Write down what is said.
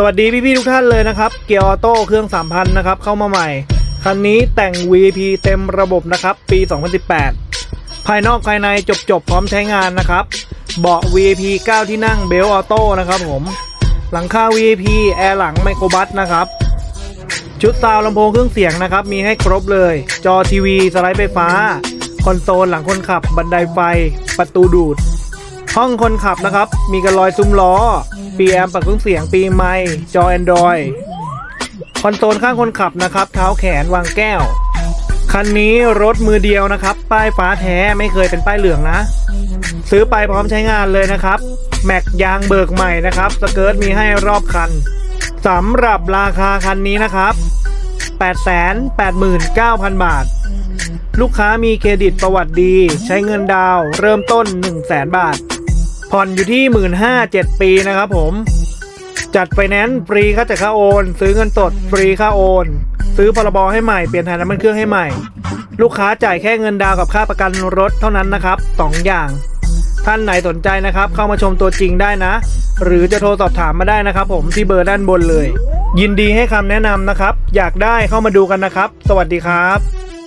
สวัสดีพี่ๆทุกท่านเลยนะครับ เกียร์ออโต้เครื่อง 3,000 นะครับ เข้ามาใหม่ คันนี้แต่ง VP เต็มระบบนะครับ ปี 2018 ภายนอกภายในจบๆพร้อมใช้งานนะครับ เบาะ VP 9 ที่นั่งเบลออโต้นะครับผม หลังคา VP แอร์หลังไมโครบัสนะครับ ชุดซาวลำโพงเครื่องเสียงนะครับ มีให้ครบเลย จอทีวี สไลด์ไฟฟ้า คอนโซลหลังคนขับ บันไดไฟ ประตูดูด ห้องคนขับนะครับ มีกันลอยซุ้มล้อ ปีแอมปรับเครื่องเสียงปีไมค์จอ Android คอนโซลข้างคนขับนะครับ เท้าแขนวางแก้ว คันนี้รถมือเดียวนะครับ ป้ายฟ้าแท้ไม่เคยเป็นป้ายเหลืองนะ ซื้อไปพร้อมใช้งานเลยนะครับ แม็กยางเบิกใหม่นะครับ สเกิร์ตมีให้รอบคันสำหรับราคาคันนี้นะครับ 889,000 บาท ลูกค้ามีเครดิตประวัติดี ใช้เงินดาวเริ่มต้น 100,000บาท ผ่อนอยู่ที่ 15,000 7ปีนะครับผม จัดไฟแนนซ์ฟรีค่าจัดค่าโอน ซื้อเงินสดฟรีค่าโอน ซื้อพรบให้ใหม่เปลี่ยนถ่ายน้ำมันเครื่องให้ใหม่ ลูกค้าจ่ายแค่เงินดาวกับค่าประกันรถเท่านั้นนะครับ 2 อย่าง ท่านไหนสนใจนะครับ เข้ามาชมตัวจริงได้นะ หรือจะโทรสอบถามมาได้นะครับ ผมที่เบอร์ด้านบนเลย ยินดีให้คำแนะนำนะครับ อยากได้เข้ามาดูกันนะครับ สวัสดีครับ